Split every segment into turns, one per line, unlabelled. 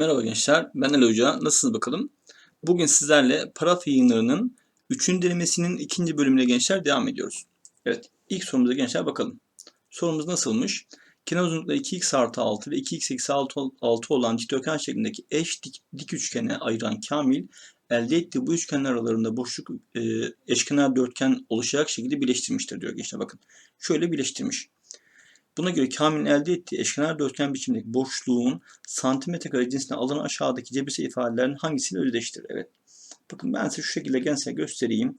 Merhaba gençler, ben Ali Hoca. Nasılsınız bakalım? Bugün sizlerle paraf yayınlarının 3. denemesinin ikinci bölümüne gençler devam ediyoruz. Evet, ilk sorumuza gençler bakalım. Sorumuz nasılmış? Kenar uzunlukları 2x artı 6 ve 2x eksi 6, 6 olan dikdörtgen şeklindeki eş dik, dik üçgene ayıran Kamil, elde ettiği bu üçgenler aralarında boşluk e, eşkenar dörtgen oluşacak şekilde birleştirmiştir diyor gençler. Bakın, şöyle birleştirmiş. Buna göre Kamil'in elde ettiği eşkenar dörtgen biçimindeki boşluğun santimetre kare cinsine alınan aşağıdaki cebirsel ifadelerin hangisiyle özdeştir? Evet. Bakın ben size şu şekilde gençler göstereyim.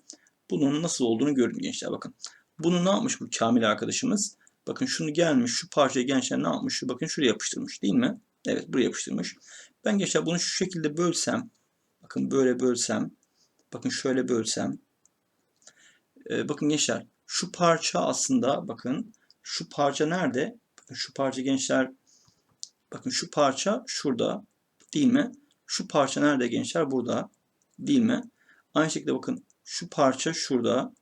Bunun nasıl olduğunu görün gençler bakın. Bunu ne yapmış bu Kamil arkadaşımız? Bakın şunu gelmiş şu parçayı gençler ne yapmış? Bakın şuraya yapıştırmış değil mi? Evet buraya yapıştırmış. Ben gençler bunu şu şekilde bölsem. Bakın böyle bölsem. Bakın şöyle bölsem. Ee, bakın gençler şu parça aslında bakın şu parça nerede? Bakın şu parça gençler bakın şu parça şurada değil mi? Şu parça nerede gençler? Burada değil mi? Aynı şekilde bakın şu parça şurada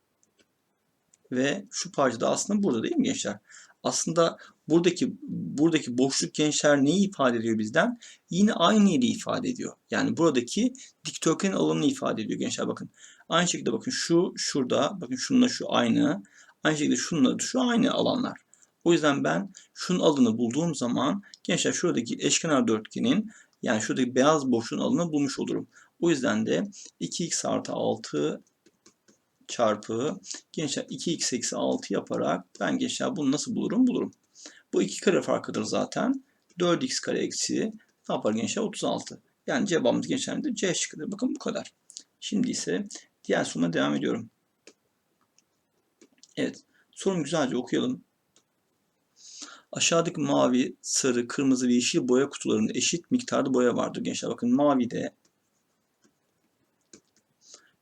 ve şu parça da aslında burada değil mi gençler? Aslında buradaki buradaki boşluk gençler neyi ifade ediyor bizden? Yine aynı yeri ifade ediyor. Yani buradaki dikdörtgen alanını ifade ediyor gençler bakın. Aynı şekilde bakın şu şurada bakın şununla şu aynı. Aynı şekilde şununla şu aynı alanlar. O yüzden ben şunun alanı bulduğum zaman gençler şuradaki eşkenar dörtgenin yani şuradaki beyaz boşluğun alanını bulmuş olurum. O yüzden de 2x artı 6 çarpı gençler 2x eksi 6 yaparak ben gençler bunu nasıl bulurum? Bulurum. Bu iki kare farkıdır zaten. 4x kare eksi ne yapar gençler? 36. Yani cevabımız gençler de C şıkkıdır. Bakın bu kadar. Şimdi ise diğer soruna devam ediyorum. Evet. Sorumu güzelce okuyalım. Aşağıdaki mavi, sarı, kırmızı ve yeşil boya kutularında eşit miktarda boya vardır gençler. Bakın mavide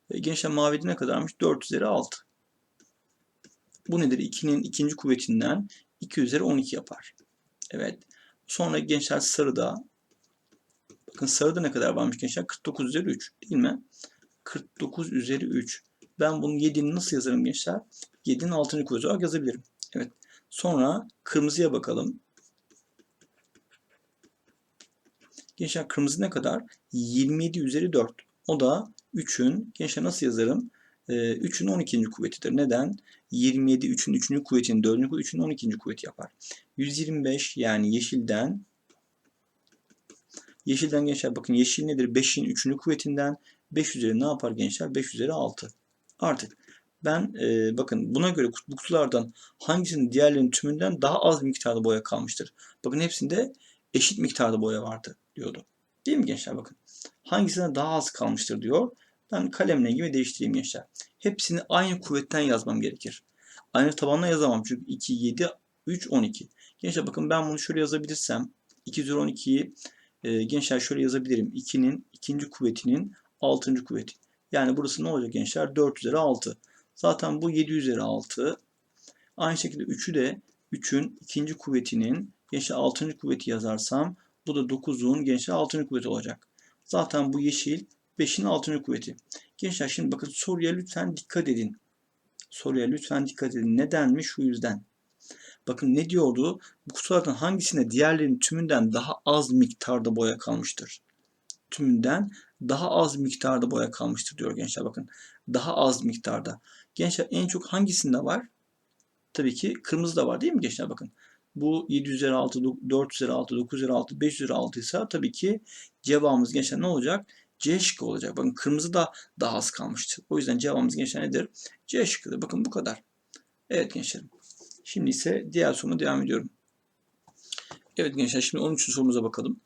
e, gençler mavide ne kadarmış? 4 üzeri 6. Bu nedir? 2'nin ikinci kuvvetinden 2 üzeri 12 yapar. Evet. Sonra gençler sarıda bakın sarıda ne kadar varmış gençler? 49 üzeri 3 değil mi? 49 üzeri 3. Ben bunu 7'ni nasıl yazarım gençler? 7'nin 6. kuvveti yazabilirim. Evet. Sonra kırmızıya bakalım. Gençler kırmızı ne kadar? 27 üzeri 4. O da 3'ün, gençler nasıl yazarım? Ee, 3'ün 12. kuvvetidir. Neden? 27 3'ün 3. kuvvetinin 4. kuvveti 3'ün 12. kuvveti yapar. 125 yani yeşilden Yeşilden gençler bakın yeşil nedir? 5'in 3'ünü kuvvetinden 5 üzeri ne yapar gençler? 5 üzeri 6. Artık ben e, bakın buna göre bu kutulardan hangisinin diğerlerinin tümünden daha az miktarda boya kalmıştır? Bakın hepsinde eşit miktarda boya vardı diyordu. Değil mi gençler bakın. Hangisine daha az kalmıştır diyor. Ben kalemle gibi değiştireyim gençler. Hepsini aynı kuvvetten yazmam gerekir. Aynı tabanla yazamam çünkü 2, 7, 3, 12. Gençler bakın ben bunu şöyle yazabilirsem 2 üzeri 12'yi e, gençler şöyle yazabilirim. 2'nin ikinci kuvvetinin 6. kuvveti. Yani burası ne olacak gençler? 4 üzeri 6. Zaten bu 7 üzeri 6. Aynı şekilde 3'ü de 3'ün ikinci kuvvetinin gençler 6. kuvveti yazarsam bu da 9'un gençler 6. kuvveti olacak. Zaten bu yeşil 5'in 6. kuvveti. Gençler şimdi bakın soruya lütfen dikkat edin. Soruya lütfen dikkat edin. Nedenmiş? Şu yüzden. Bakın ne diyordu? Bu kutulardan hangisine diğerlerinin tümünden daha az miktarda boya kalmıştır? Tümünden daha az miktarda boya kalmıştır diyor gençler bakın. Daha az miktarda. Gençler en çok hangisinde var? Tabii ki kırmızı da var değil mi gençler bakın. Bu 7 üzeri 6, 4 üzeri 6, 9 üzeri 6, 5 üzeri 6 ise tabii ki cevabımız gençler ne olacak? C şıkkı olacak. Bakın kırmızı da daha az kalmıştır. O yüzden cevabımız gençler nedir? C şıkkıdır. Bakın bu kadar. Evet gençlerim. Şimdi ise diğer soruma devam ediyorum. Evet gençler şimdi 13. sorumuza bakalım.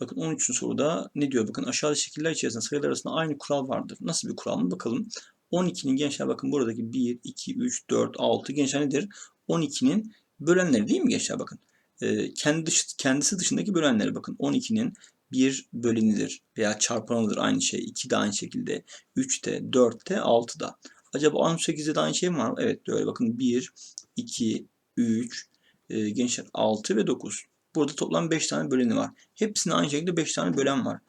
Bakın 13. soruda ne diyor? Bakın aşağıda şekiller içerisinde sayılar arasında aynı kural vardır. Nasıl bir kural mı? Bakalım. 12'nin gençler bakın buradaki 1, 2, 3, 4, 6 gençler nedir? 12'nin bölenleri değil mi gençler bakın. Ee, kendi dış, kendisi dışındaki bölenleri bakın. 12'nin 1 bölenidir veya çarpanıdır aynı şey. 2 de aynı şekilde. 3 de, 4 de, 6 da. Acaba 18'de de aynı şey mi var mı? Evet böyle bakın 1, 2, 3, e, gençler 6 ve 9. Burada toplam 5 tane böleni var. Hepsinde aynı şekilde 5 tane bölen var.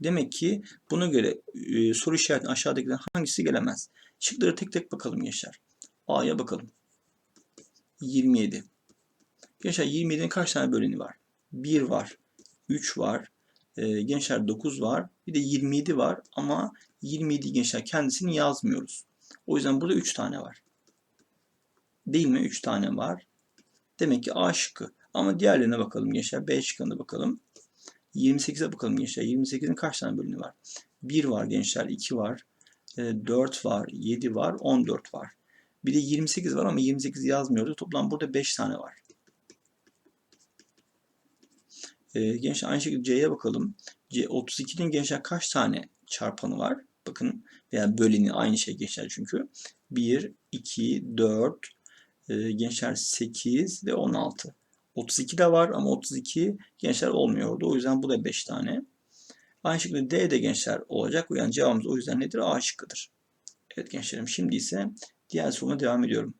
Demek ki buna göre e, soru işaretinin aşağıdakilerden hangisi gelemez? Şıkları tek tek bakalım gençler. A'ya bakalım. 27. Gençler 27'nin kaç tane böleni var? 1 var, 3 var, e, gençler 9 var. Bir de 27 var ama 27 gençler kendisini yazmıyoruz. O yüzden burada 3 tane var. Değil mi? 3 tane var. Demek ki A şıkkı. Ama diğerlerine bakalım gençler. B şıkkına bakalım. 28'e bakalım gençler. 28'in kaç tane bölümü var? 1 var gençler. 2 var. 4 var. 7 var. 14 var. Bir de 28 var ama 28 yazmıyoruz. Toplam burada 5 tane var. Ee, gençler aynı şekilde C'ye bakalım. C 32'nin gençler kaç tane çarpanı var? Bakın veya böleni aynı şey gençler çünkü. 1, 2, 4, e, gençler 8 ve 16. 32 de var ama 32 gençler olmuyordu. O yüzden bu da 5 tane. Aynı şekilde D de gençler olacak. Yani cevabımız o yüzden nedir? A şıkkıdır. Evet gençlerim şimdi ise diğer soruna devam ediyorum.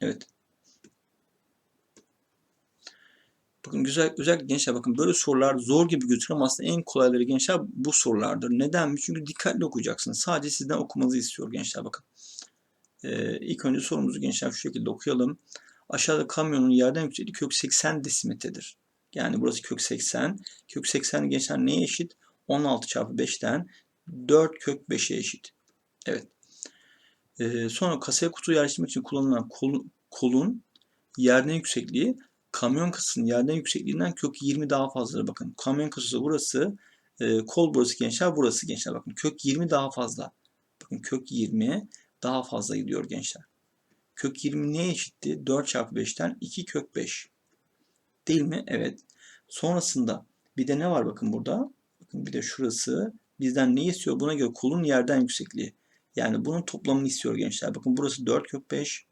Evet. Bakın güzel özellikle gençler bakın böyle sorular zor gibi gözüküyor ama aslında en kolayları gençler bu sorulardır. Neden mi? Çünkü dikkatli okuyacaksınız. Sadece sizden okumanızı istiyor gençler bakın. Ee, ilk önce sorumuzu gençler şu şekilde okuyalım. Aşağıda kamyonun yerden yüksekliği kök 80 desimetredir. Yani burası kök 80. Kök 80 gençler neye eşit? 16 çarpı 5'ten 4 kök 5'e eşit. Evet. Ee, sonra kasaya kutu yerleştirmek için kullanılan kol, kolun yerden yüksekliği kamyon kasasının yerden yüksekliğinden kök 20 daha fazladır. Bakın kamyon kasası burası, e, kol burası gençler, burası gençler. Bakın kök 20 daha fazla. Bakın kök 20 daha fazla gidiyor gençler. Kök 20 neye eşitti? 4 çarpı 5'ten 2 kök 5. Değil mi? Evet. Sonrasında bir de ne var bakın burada? Bakın bir de şurası bizden ne istiyor? Buna göre kolun yerden yüksekliği. Yani bunun toplamını istiyor gençler. Bakın burası 4 kök 5.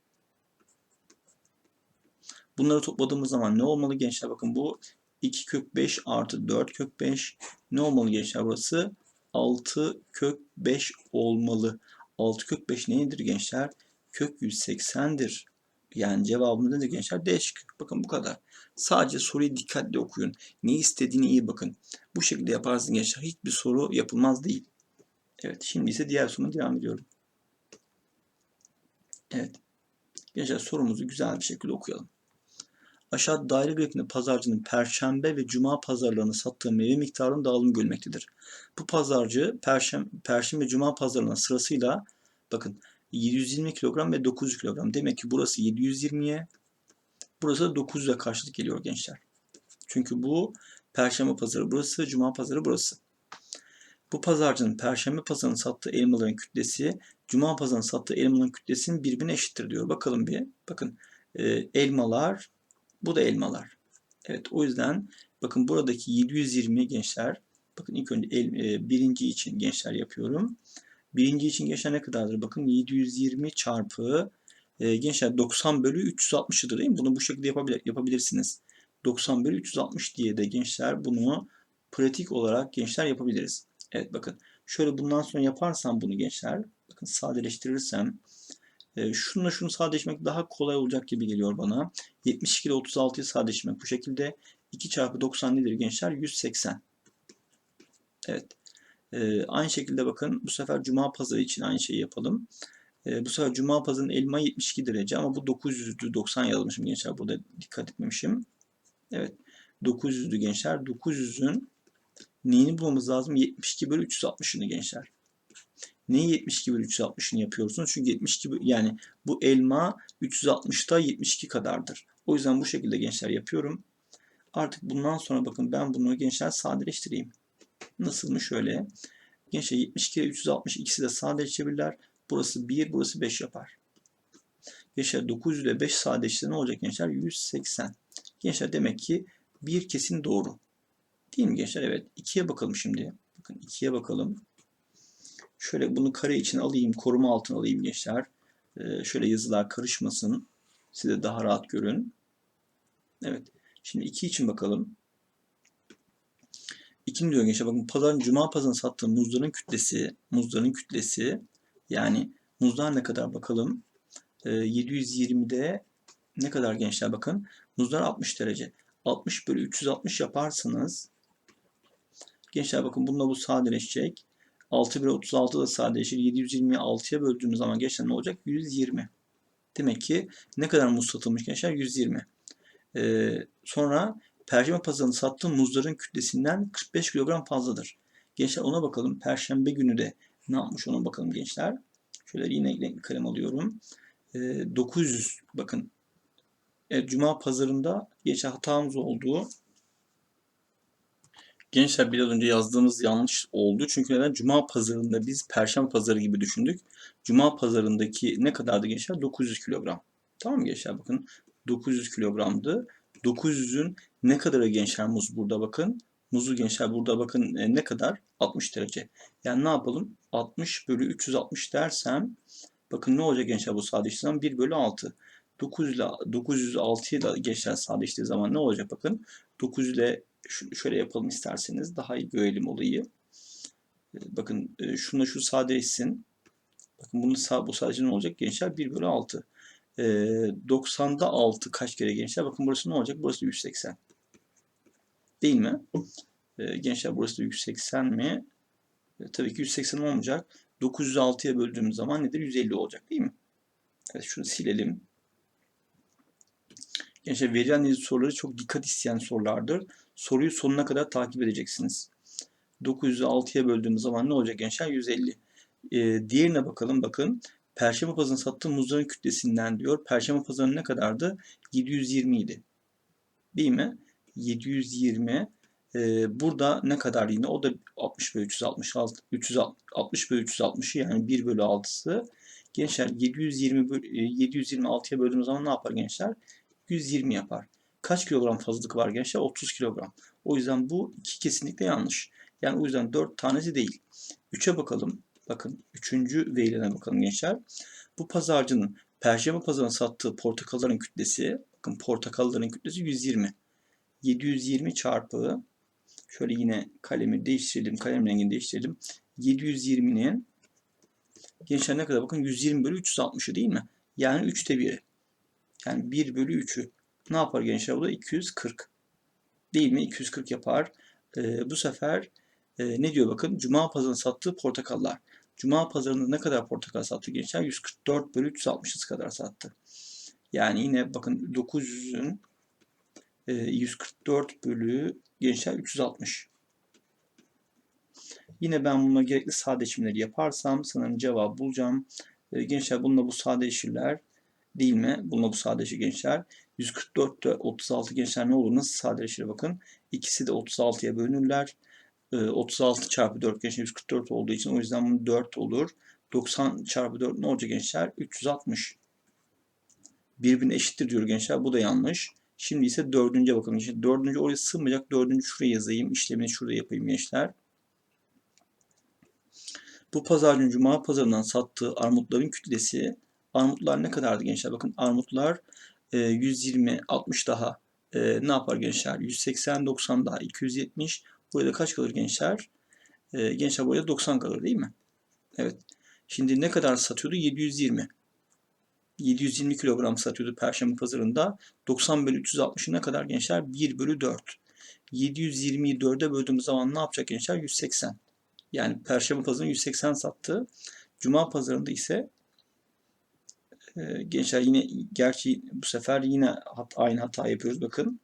Bunları topladığımız zaman ne olmalı gençler? Bakın bu 2 kök 5 artı 4 kök 5. Ne olmalı gençler burası? 6 kök 5 olmalı. 6 kök 5 nedir gençler? Kök 180'dir. Yani cevabımız nedir gençler? D şıkkı. Bakın bu kadar. Sadece soruyu dikkatli okuyun. Ne istediğini iyi bakın. Bu şekilde yaparsın gençler. Hiçbir soru yapılmaz değil. Evet şimdi ise diğer soruna devam ediyorum. Evet. Gençler sorumuzu güzel bir şekilde okuyalım. Aşağıda daire grafiğinde pazarcının perşembe ve cuma pazarlarına sattığı meyve miktarının dağılımı görülmektedir. Bu pazarcı perşembe, perşembe ve cuma pazarlarına sırasıyla bakın 720 kilogram ve 900 kilogram. Demek ki burası 720'ye, burası da 900'e karşılık geliyor gençler. Çünkü bu perşembe pazarı burası, cuma pazarı burası. Bu pazarcının perşembe pazarının sattığı elmaların kütlesi, cuma pazarının sattığı elmaların kütlesinin birbirine eşittir diyor. Bakalım bir. Bakın e, elmalar, bu da elmalar. Evet o yüzden bakın buradaki 720 gençler, bakın ilk önce el, e, birinci için gençler yapıyorum. Birinci için gençler ne kadardır? Bakın 720 çarpı e, gençler 90 bölü 360'dır değil mi? Bunu bu şekilde yapabilir, yapabilirsiniz. 90 bölü 360 diye de gençler bunu pratik olarak gençler yapabiliriz. Evet bakın şöyle bundan sonra yaparsam bunu gençler bakın sadeleştirirsem e, şununla şunu sadeleşmek daha kolay olacak gibi geliyor bana. 72 ile 36'yı sadeleşmek bu şekilde. 2 çarpı 90 nedir gençler? 180. Evet. E, aynı şekilde bakın bu sefer cuma pazarı için aynı şeyi yapalım. E, bu sefer cuma pazarının elma 72 derece ama bu 900'dü 90 yazmışım gençler. Burada dikkat etmemişim. Evet. 900'dü gençler. 900'ün neyini bulmamız lazım? 72 bölü 360'ını gençler. Neyi 72 bölü 360'ını yapıyorsunuz? Çünkü 72 yani bu elma 360'ta 72 kadardır. O yüzden bu şekilde gençler yapıyorum. Artık bundan sonra bakın ben bunu gençler sadeleştireyim. Nasıl? Şöyle. Gençler 72 ile 360 ikisi de sadeleşebilirler. Burası 1, burası 5 yapar. Gençler 900 ile 5 sadeleştirse ne olacak gençler? 180. Gençler demek ki bir kesin doğru. Değil mi gençler? Evet. 2'ye bakalım şimdi. Bakın 2'ye bakalım. Şöyle bunu kare için alayım. Koruma altına alayım gençler. Ee, şöyle yazılar karışmasın. Size daha rahat görün. Evet. Şimdi 2 için bakalım. 2'nin diyor gençler bakın pazar, cuma pazarın sattığı muzların kütlesi, muzların kütlesi yani muzlar ne kadar bakalım. Ee, 720'de ne kadar gençler bakın. Muzlar 60 derece. 60 bölü 360 yaparsanız gençler bakın bununla bu sadeleşecek. 6 bölü 36 da sadeleşir. 720'yi 6'ya böldüğümüz zaman gençler ne olacak? 120. Demek ki ne kadar muz satılmış gençler? 120. Ee, sonra Perşembe pazarında sattığı muzların kütlesinden 45 kilogram fazladır. Gençler ona bakalım. Perşembe günü de ne yapmış ona bakalım gençler. Şöyle yine renkli kalem alıyorum. Ee, 900 bakın. Evet, Cuma pazarında geçen hatamız oldu. Gençler biraz önce yazdığımız yanlış oldu. Çünkü neden? Cuma pazarında biz Perşembe pazarı gibi düşündük. Cuma pazarındaki ne kadardı gençler? 900 kilogram. Tamam mı gençler? Bakın 900 kilogramdı. 900'ün ne kadarı gençler muz burada bakın. Muzu gençler burada bakın e, ne kadar? 60 derece. Yani ne yapalım? 60 bölü 360 dersem bakın ne olacak gençler bu sadeleştiği zaman 1 bölü 6. 900 ile 906'yı da gençler sadeleştiği zaman ne olacak bakın. 900 ile şöyle yapalım isterseniz daha iyi görelim olayı. E, Bakın e, şununla şu sadeleşsin. Bakın bunu sağ, bu sadece ne olacak gençler? 1 bölü 6. E, 90'da 6 kaç kere gençler? Bakın burası ne olacak? Burası 180. Değil mi? Gençler burası da 180 mi? E, tabii ki 180 olmayacak. 906'ya böldüğümüz zaman nedir? 150 olacak değil mi? Evet şunu silelim. Gençler veri analizi soruları çok dikkat isteyen sorulardır. Soruyu sonuna kadar takip edeceksiniz. 906'ya böldüğümüz zaman ne olacak gençler? 150. Ee, diğerine bakalım. Bakın. Perşembe pazarının sattığı muzların kütlesinden diyor. Perşembe pazarının ne kadardı? 720 idi. Değil mi? 720. Ee, burada ne kadar yine? O da 60 bölü 366. 360 bölü 360'ı yani 1 bölü 6'sı. Gençler 720 bölü, 726'ya böldüğümüz zaman ne yapar gençler? 120 yapar. Kaç kilogram fazlalık var gençler? 30 kilogram. O yüzden bu iki kesinlikle yanlış. Yani o yüzden 4 tanesi değil. 3'e bakalım. Bakın 3. verilerine bakalım gençler. Bu pazarcının Perşembe pazarına sattığı portakalların kütlesi, bakın portakalların kütlesi 120. 720 çarpı şöyle yine kalemi değiştirelim, kalem rengini değiştirelim. 720'nin gençler ne kadar bakın 120 bölü 360'ı değil mi? Yani 3'te 1'i. Yani 1 bölü 3'ü. Ne yapar gençler? Bu da 240. Değil mi? 240 yapar. Ee, bu sefer e, ne diyor bakın? Cuma pazarında sattığı portakallar. Cuma pazarında ne kadar portakal sattı gençler? 144 bölü 360 kadar sattı. Yani yine bakın 900'ün e, 144 bölü gençler 360. Yine ben bununla gerekli sadeleşimleri yaparsam sanırım cevabı bulacağım. E, gençler bununla bu sadeleşirler değil mi? Bununla bu sadeleşir gençler. 144 ile 36 gençler ne olur? Nasıl sadeleşir bakın. İkisi de 36'ya bölünürler. E, 36 çarpı 4 gençler 144 olduğu için o yüzden bu 4 olur. 90 çarpı 4 ne olacak gençler? 360. Birbirine eşittir diyor gençler. Bu da yanlış. Şimdi ise dördüncüye bakalım. Şimdi dördüncü oraya sığmayacak. Dördüncü şuraya yazayım. İşlemini şurada yapayım gençler. Bu pazarcının cuma pazarından sattığı armutların kütlesi armutlar ne kadardı gençler? Bakın armutlar e, 120, 60 daha e, ne yapar gençler? 180, 90 daha 270. Burada kaç kalır gençler? E, gençler burada 90 kalır değil mi? Evet. Şimdi ne kadar satıyordu? 720. 720 kilogram satıyordu Perşembe pazarında. 90 bölü 360'ı ne kadar gençler? 1 bölü 4. 720'yi 4'e böldüğümüz zaman ne yapacak gençler? 180. Yani Perşembe pazarında 180 sattı. Cuma pazarında ise e, gençler yine gerçi bu sefer yine hat, aynı hata yapıyoruz bakın.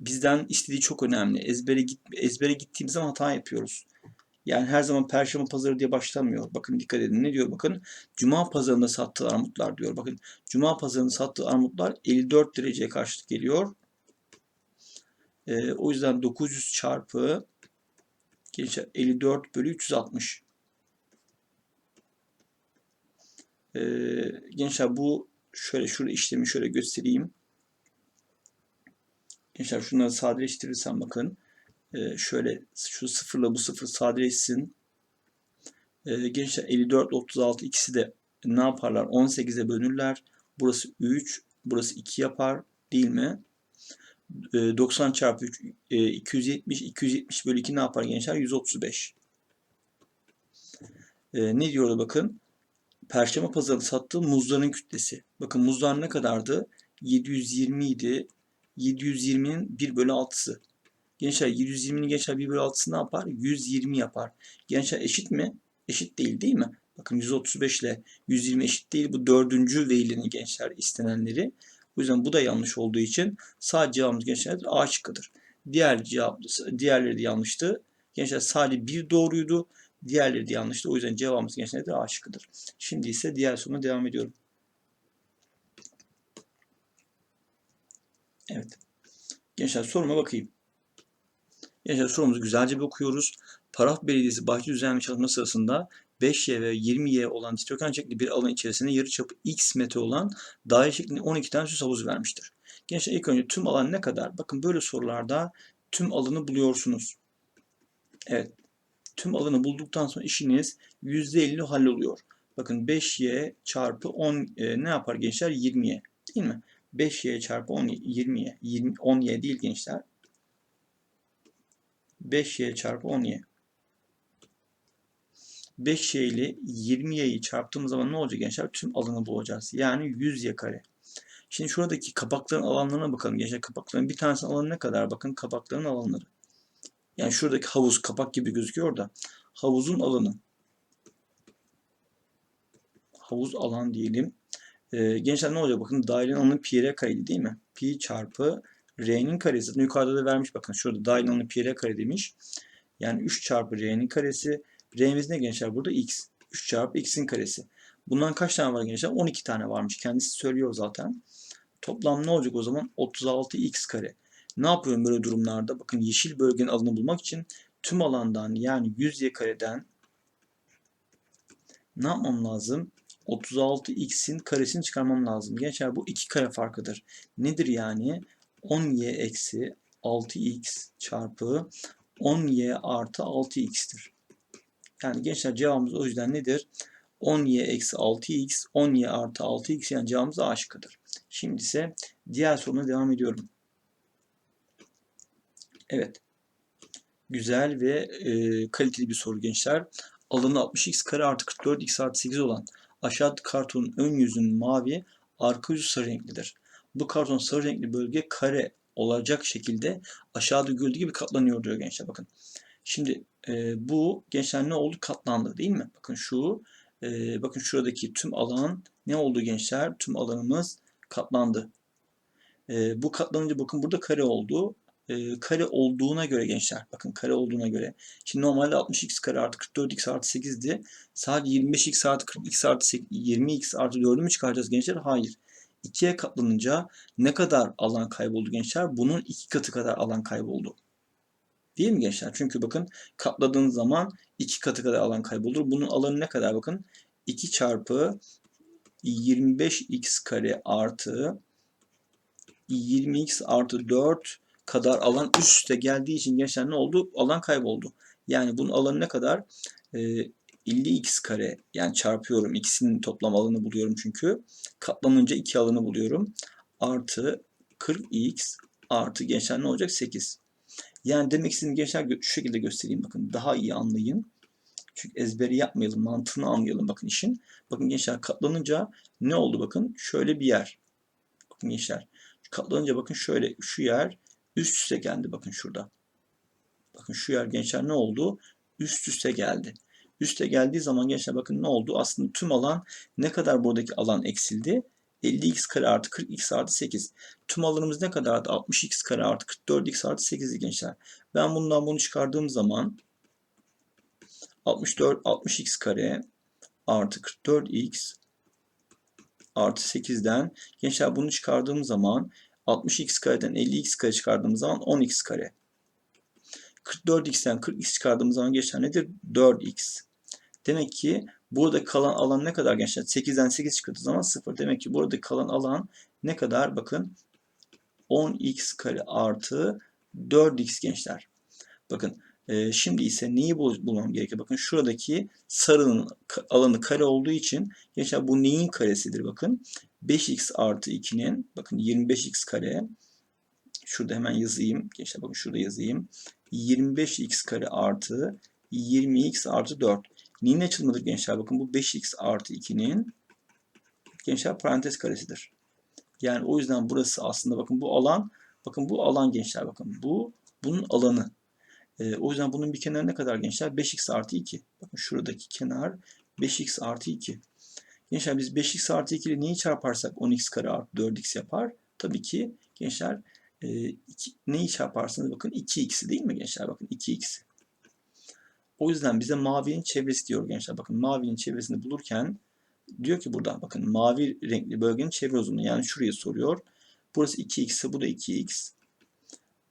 Bizden istediği çok önemli. Ezbere git ezbere gittiğimiz zaman hata yapıyoruz. Yani her zaman perşembe pazarı diye başlamıyor. Bakın dikkat edin ne diyor bakın. Cuma pazarında sattığı armutlar diyor. Bakın cuma pazarında sattığı armutlar 54 dereceye karşılık geliyor. Ee, o yüzden 900 çarpı gençler 54 bölü 360. Ee, gençler bu şöyle şurada işlemi şöyle göstereyim. Gençler şunları sadeleştirirsem bakın. Ee, şöyle şu sıfırla bu sıfır sadeleşsin. Ee, gençler 54, 36 ikisi de ne yaparlar? 18'e bölünürler. Burası 3, burası 2 yapar değil mi? Ee, 90 çarpı 3, e, 270, 270 bölü 2 ne yapar gençler? 135. Ee, ne diyordu bakın? Perşembe pazarında sattığı muzların kütlesi. Bakın muzlar ne kadardı? 720 idi. 720'nin 1 bölü 6'sı. Gençler 720'nin gençler 1 bölü 6'sı ne yapar? 120 yapar. Gençler eşit mi? Eşit değil değil mi? Bakın 135 ile 120 eşit değil. Bu dördüncü verilerini gençler istenenleri. O yüzden bu da yanlış olduğu için sadece cevabımız gençler A şıkkıdır. Diğer cevap, diğerleri de yanlıştı. Gençler sadece bir doğruydu. Diğerleri de yanlıştı. O yüzden cevabımız gençler A şıkkıdır. Şimdi ise diğer soruna devam ediyorum. Evet. Gençler soruma bakayım. Gençler sorumuzu güzelce bir okuyoruz. Paraf Belediyesi bahçe düzenleme çalışma sırasında 5Y ve 20Y olan dikdörtgen şekli bir alan içerisinde yarıçapı x metre olan daire şeklinde 12 tane süs havuzu vermiştir. Gençler ilk önce tüm alan ne kadar? Bakın böyle sorularda tüm alanı buluyorsunuz. Evet. Tüm alanı bulduktan sonra işiniz %50 halloluyor. Bakın 5y çarpı 10 e, ne yapar gençler? 20y. Değil mi? 5y çarpı 10 20y. 20, 10y değil gençler. 5y çarpı 10y. 5y ile 20y'yi çarptığımız zaman ne olacak gençler? Tüm alanı bulacağız. Yani 100y kare. Şimdi şuradaki kapakların alanlarına bakalım gençler. Kapakların bir tanesinin alanı ne kadar? Bakın kapakların alanları. Yani şuradaki havuz kapak gibi gözüküyor da. Havuzun alanı. Havuz alan diyelim. Ee, gençler ne olacak? Bakın dairenin alanı pi r kareydi değil mi? Pi çarpı r'nin karesi. Zaten yukarıda da vermiş bakın. Şurada dairenin alanı pi r kare demiş. Yani 3 çarpı r'nin karesi. R'miz ne gençler? Burada x. 3 çarpı x'in karesi. Bundan kaç tane var gençler? 12 tane varmış. Kendisi söylüyor zaten. Toplam ne olacak o zaman? 36x kare. Ne yapıyorum böyle durumlarda? Bakın yeşil bölgenin alanını bulmak için tüm alandan yani 100y kareden ne yapmam lazım? 36x'in karesini çıkarmam lazım. Gençler bu iki kare farkıdır. Nedir yani? 10y eksi 6x çarpı 10y artı 6x'tir. Yani gençler cevabımız o yüzden nedir? 10y eksi 6x, 10y artı 6x yani cevabımız A şıkkıdır. Şimdi ise diğer soruna devam ediyorum. Evet. Güzel ve e, kaliteli bir soru gençler. Alanı 60x kare artı 44x artı 8 olan aşağıdaki kartonun ön yüzünün mavi, arka yüzü sarı renklidir. Bu karton sarı renkli bölge kare olacak şekilde aşağıda görüldüğü gibi katlanıyor diyor gençler bakın. Şimdi e, bu gençler ne oldu? Katlandı değil mi? Bakın şu e, bakın şuradaki tüm alan ne oldu gençler? Tüm alanımız katlandı. E, bu katlanınca bakın burada kare oldu. E, kare olduğuna göre gençler bakın kare olduğuna göre. Şimdi normalde 60x kare artı 44x artı 8'di. Sadece 25x artı 40x artı 8, 20x artı 4'ü mü çıkaracağız gençler? Hayır. 2'ye katlanınca ne kadar alan kayboldu gençler? Bunun iki katı kadar alan kayboldu. Değil mi gençler? Çünkü bakın katladığınız zaman iki katı kadar alan kaybolur. Bunun alanı ne kadar bakın? 2 çarpı 25x kare artı 20x artı 4 kadar alan üst üste geldiği için gençler ne oldu? Alan kayboldu. Yani bunun alanı ne kadar? Ee, 50x kare yani çarpıyorum. ikisinin toplam alanı buluyorum çünkü. Katlanınca iki alanı buluyorum. Artı 40x artı gençler ne olacak? 8. Yani demek istediğim gençler şu şekilde göstereyim bakın. Daha iyi anlayın. Çünkü ezberi yapmayalım. Mantığını anlayalım bakın işin. Bakın gençler katlanınca ne oldu bakın? Şöyle bir yer. Bakın gençler. Katlanınca bakın şöyle şu yer üst üste geldi bakın şurada. Bakın şu yer gençler ne oldu? Üst üste geldi. Üste geldiği zaman gençler bakın ne oldu? Aslında tüm alan ne kadar buradaki alan eksildi? 50x kare artı 40x artı 8. Tüm alanımız ne kadardı? 60x kare artı 44x artı 8'di gençler. Ben bundan bunu çıkardığım zaman 64 60x kare artı 44x artı 8'den gençler bunu çıkardığım zaman 60x kareden 50x kare çıkardığımız zaman 10x kare. 44x'ten 40x çıkardığımız zaman gençler nedir? 4x. Demek ki burada kalan alan ne kadar gençler? 8'den 8 çıkardığı zaman 0. Demek ki burada kalan alan ne kadar? Bakın 10x kare artı 4x gençler. Bakın e, şimdi ise neyi bul bulmam gerekiyor? Bakın şuradaki sarının alanı kare olduğu için gençler bu neyin karesidir? Bakın 5x artı 2'nin bakın 25x kare şurada hemen yazayım. Gençler bakın şurada yazayım. 25x kare artı 20x artı 4. Neyin açılmadık gençler? Bakın bu 5x artı 2'nin gençler parantez karesidir. Yani o yüzden burası aslında bakın bu alan bakın bu alan gençler bakın bu bunun alanı. Ee, o yüzden bunun bir kenarı ne kadar gençler? 5x artı 2. Bakın şuradaki kenar 5x artı 2. Gençler biz 5x artı 2 ile neyi çarparsak 10x kare artı 4x yapar? tabii ki gençler e, iki, neyi çarparsınız bakın 2x'i değil mi gençler bakın 2x'i. O yüzden bize mavinin çevresi diyor gençler. Bakın mavinin çevresini bulurken diyor ki burada bakın mavi renkli bölgenin çevre uzunluğu yani şurayı soruyor. Burası 2x ise bu da 2x.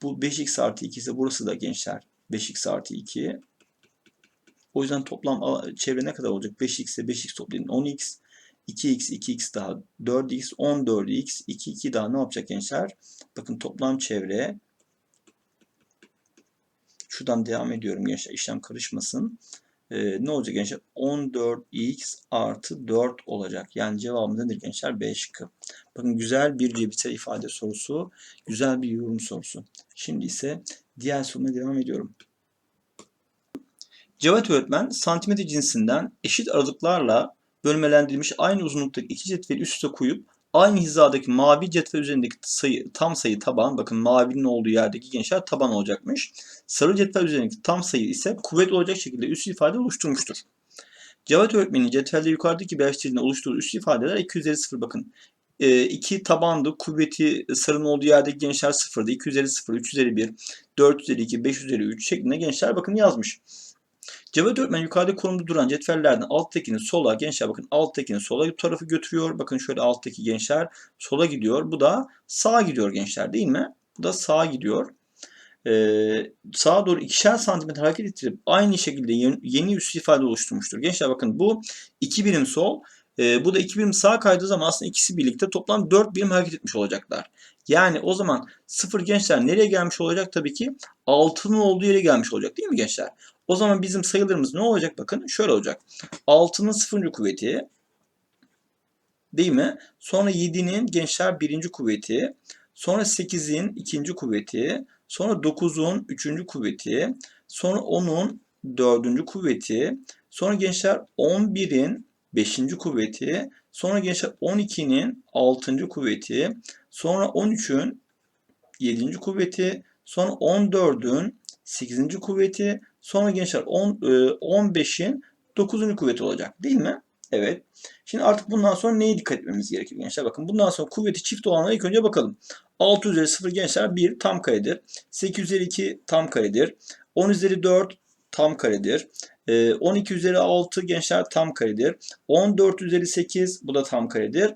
Bu 5x artı 2 ise burası da gençler 5x artı 2. O yüzden toplam çevre ne kadar olacak? 5x ise 5x toplayın 10x. 2x, 2x daha 4x, 14x, 2, 2 daha ne yapacak gençler? Bakın toplam çevre şuradan devam ediyorum gençler işlem karışmasın. Ee, ne olacak gençler? 14x artı 4 olacak. Yani cevabımız nedir gençler? B şıkkı. Bakın güzel bir cebirsel ifade sorusu. Güzel bir yorum sorusu. Şimdi ise diğer soruma devam ediyorum. Cevat öğretmen santimetre cinsinden eşit aralıklarla bölmelendirilmiş aynı uzunluktaki iki cetveli üst üste koyup aynı hizadaki mavi cetvel üzerindeki sayı, tam sayı taban, bakın mavinin olduğu yerdeki gençler taban olacakmış. Sarı cetvel üzerindeki tam sayı ise kuvvet olacak şekilde üst ifade oluşturmuştur. Cevat öğretmenin cetvelde yukarıdaki belirtisiyle oluşturduğu üst ifadeler 2 üzeri 0 bakın. 2 tabandı, kuvveti sarının olduğu yerdeki gençler 0'dı. 2 üzeri 0, 3 üzeri 1, 4 üzeri 2, 5 üzeri 3 şeklinde gençler bakın yazmış. Cevat öğretmen yukarıda konumda duran cetvellerden alttakini sola gençler bakın alttakini sola tarafı götürüyor. Bakın şöyle alttaki gençler sola gidiyor. Bu da sağa gidiyor gençler değil mi? Bu da sağa gidiyor. Ee, sağa doğru ikişer santimetre hareket ettirip aynı şekilde yeni, yeni üst ifade oluşturmuştur. Gençler bakın bu iki birim sol e, bu da iki birim sağa kaydığı zaman aslında ikisi birlikte toplam 4 birim hareket etmiş olacaklar. Yani o zaman sıfır gençler nereye gelmiş olacak? Tabii ki 6'nın olduğu yere gelmiş olacak değil mi gençler? O zaman bizim sayılarımız ne olacak? Bakın şöyle olacak. 6'nın sıfırıncı kuvveti değil mi? Sonra 7'nin gençler birinci kuvveti. Sonra 8'in ikinci kuvveti. Sonra 9'un üçüncü kuvveti. Sonra 10'un dördüncü kuvveti. Sonra gençler 11'in beşinci kuvveti. Sonra gençler 12'nin altıncı kuvveti. Sonra 13'ün yedinci kuvveti. Sonra 14'ün 8. kuvveti. Sonra gençler 10, 15'in 9. kuvveti olacak değil mi? Evet. Şimdi artık bundan sonra neye dikkat etmemiz gerekiyor gençler? Bakın bundan sonra kuvveti çift olanlara ilk önce bakalım. 6 üzeri 0 gençler 1 tam karedir. 8 üzeri 2 tam karedir. 10 üzeri 4 tam karedir. 12 üzeri 6 gençler tam karedir. 14 üzeri 8 bu da tam karedir.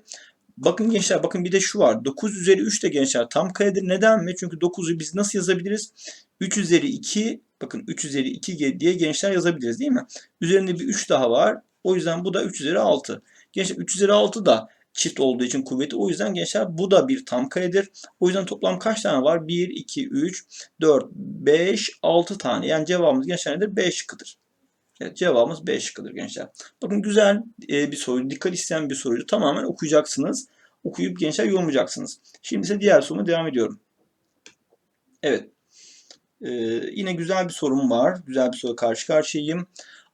Bakın gençler bakın bir de şu var. 9 üzeri 3 de gençler tam karedir. Neden mi? Çünkü 9'u biz nasıl yazabiliriz? 3 üzeri 2 bakın 3 üzeri 2 diye gençler yazabiliriz değil mi? Üzerinde bir 3 daha var. O yüzden bu da 3 üzeri 6. Gençler 3 üzeri 6 da çift olduğu için kuvveti. O yüzden gençler bu da bir tam karedir. O yüzden toplam kaç tane var? 1, 2, 3, 4, 5, 6 tane. Yani cevabımız gençler nedir? B şıkkıdır. Evet, cevabımız B şıkkıdır gençler. Bakın güzel e, bir soru. Dikkat isteyen bir soruydu. Tamamen okuyacaksınız. Okuyup gençler yorumlayacaksınız. Şimdi ise diğer soruma devam ediyorum. Evet. Ee, yine güzel bir sorum var. Güzel bir soru karşı karşıyayım.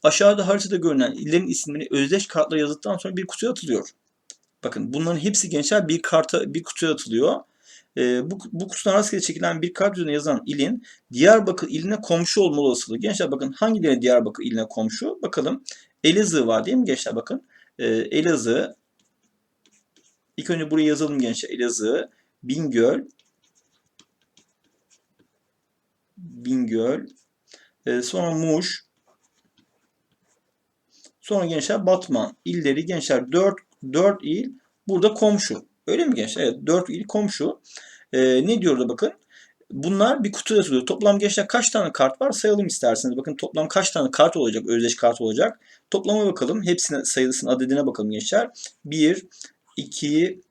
Aşağıda haritada görünen illerin isimleri özdeş kartla yazdıktan sonra bir kutuya atılıyor. Bakın bunların hepsi gençler bir karta bir kutuya atılıyor. Ee, bu, bu kutudan rastgele çekilen bir kart üzerine yazan ilin Diyarbakır iline komşu olma olasılığı. Gençler bakın hangileri Diyarbakır iline komşu? Bakalım. Elazığ var değil mi gençler bakın. Ee, Elazığ. İlk önce buraya yazalım gençler. Elazığ, Bingöl, Bingöl, e, sonra Muş, sonra gençler Batman illeri gençler 4 4 il burada komşu. Öyle mi gençler? Evet 4 il komşu. E, ne diyor da bakın. Bunlar bir kutuya atılıyor. Toplam gençler kaç tane kart var sayalım isterseniz. Bakın toplam kaç tane kart olacak, özdeş kart olacak. Toplama bakalım. Hepsine sayısının adedine bakalım gençler. 1, 2,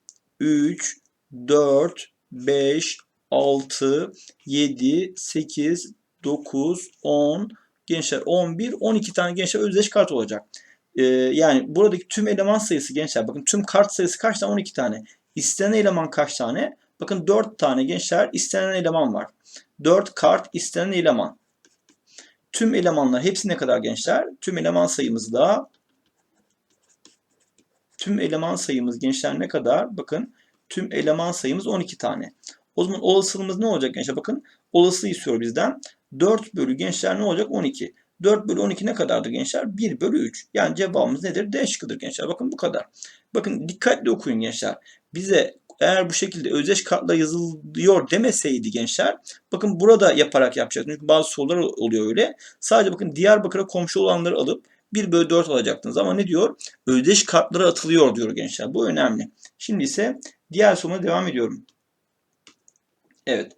3, 4, 5, 6, 7, 8, 9, 10, gençler 11, 12 tane gençler özdeş kart olacak. Ee, yani buradaki tüm eleman sayısı gençler bakın tüm kart sayısı kaç tane? 12 tane. İstenen eleman kaç tane? Bakın 4 tane gençler istenen eleman var. 4 kart istenen eleman. Tüm elemanlar hepsi ne kadar gençler? Tüm eleman sayımız da tüm eleman sayımız gençler ne kadar? Bakın tüm eleman sayımız 12 tane. O zaman olasılığımız ne olacak gençler? Bakın olasılığı istiyor bizden. 4 bölü gençler ne olacak? 12. 4 bölü 12 ne kadardır gençler? 1 bölü 3. Yani cevabımız nedir? D şıkkıdır gençler. Bakın bu kadar. Bakın dikkatli okuyun gençler. Bize eğer bu şekilde özdeş kartla yazılıyor demeseydi gençler bakın burada yaparak yapacaktınız. Çünkü bazı sorular oluyor öyle. Sadece bakın Diyarbakır'a komşu olanları alıp 1 bölü 4 alacaktınız. Ama ne diyor? Özdeş kartlara atılıyor diyor gençler. Bu önemli. Şimdi ise diğer soruma devam ediyorum. Evet.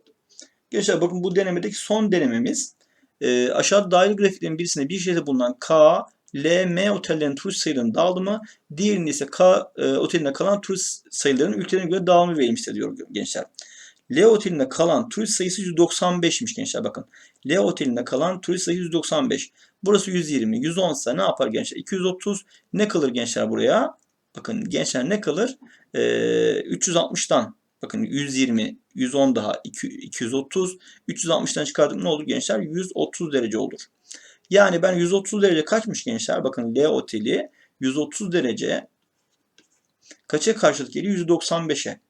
Gençler bakın bu denemedeki son denememiz e, aşağıda dahil grafiklerin birisinde bir şehirde bulunan K, L, M otellerin turist sayılarının dağılımı, diğerinde ise K e, otelinde kalan turist sayılarının ülkelerine göre dağılımı verilmiştir diyor gençler. L otelinde kalan turist sayısı 195'miş gençler bakın. L otelinde kalan turist sayısı 195. Burası 120. 110 ise ne yapar gençler? 230. Ne kalır gençler buraya? Bakın gençler ne kalır? Ee, 360'tan bakın 120, 110 daha 2, 230. 360'tan çıkardık ne olur gençler? 130 derece olur. Yani ben 130 derece kaçmış gençler? Bakın L oteli 130 derece kaça karşılık geliyor? 195'e.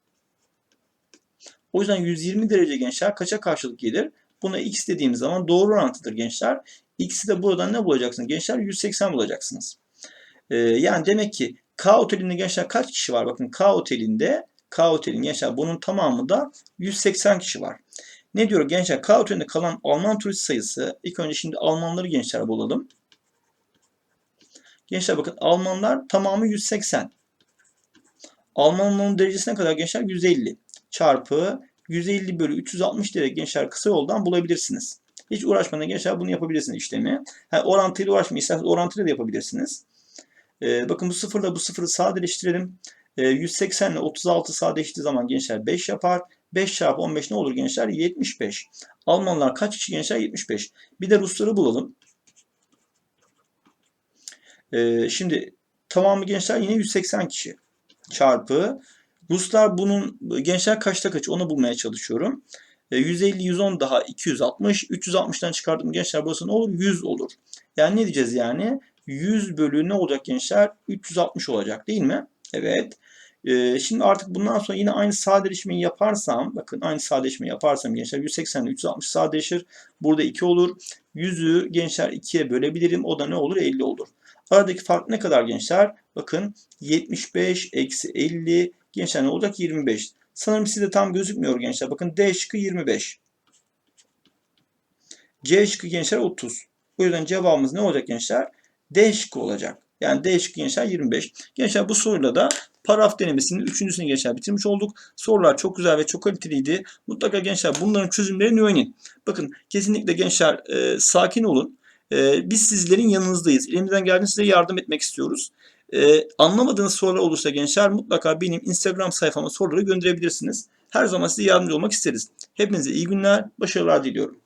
O yüzden 120 derece gençler kaça karşılık gelir? Buna x dediğimiz zaman doğru orantıdır gençler. X'i de buradan ne bulacaksınız gençler? 180 bulacaksınız. Ee, yani demek ki K otelinde gençler kaç kişi var? Bakın K otelinde K otelin gençler bunun tamamı da 180 kişi var. Ne diyor gençler? K otelinde kalan Alman turist sayısı. İlk önce şimdi Almanları gençler bulalım. Gençler bakın Almanlar tamamı 180. Almanların derecesine kadar gençler 150 çarpı 150 bölü 360 derece gençler kısa yoldan bulabilirsiniz. Hiç uğraşmadan gençler bunu yapabilirsiniz işlemi. Ha, orantıyla uğraşmayın. İsterseniz orantıyla da yapabilirsiniz. Ee, bakın bu sıfırla bu sıfırı sadeleştirelim. Ee, 180 ile 36 sadeleştiği zaman gençler 5 yapar. 5 çarpı 15 ne olur gençler? 75. Almanlar kaç kişi gençler? 75. Bir de Rusları bulalım. Ee, şimdi tamamı gençler yine 180 kişi. Çarpı Ruslar bunun gençler kaçta kaç onu bulmaya çalışıyorum. 150, 110 daha 260. 360'dan çıkardım gençler burası ne olur? 100 olur. Yani ne diyeceğiz yani? 100 bölü ne olacak gençler? 360 olacak değil mi? Evet. Ee, şimdi artık bundan sonra yine aynı sadeleşmeyi yaparsam, bakın aynı sadeleşmeyi yaparsam gençler 180 ile 360 sadeleşir. Burada 2 olur. 100'ü gençler 2'ye bölebilirim. O da ne olur? 50 olur. Aradaki fark ne kadar gençler? Bakın 75 eksi 50 gençler ne olacak? 25. Sanırım size tam gözükmüyor gençler. Bakın D şıkkı 25. C şıkkı gençler 30. O yüzden cevabımız ne olacak gençler? D şıkkı olacak. Yani D şıkkı gençler 25. Gençler bu soruyla da paragraf denemesinin üçüncüsünü gençler bitirmiş olduk. Sorular çok güzel ve çok kaliteliydi. Mutlaka gençler bunların çözümlerini oynayın. Bakın kesinlikle gençler e, sakin olun. E, biz sizlerin yanınızdayız. Elimizden geldiğince size yardım etmek istiyoruz. Ee, anlamadığınız sorular olursa gençler mutlaka benim Instagram sayfama soruları gönderebilirsiniz. Her zaman size yardımcı olmak isteriz. Hepinize iyi günler, başarılar diliyorum.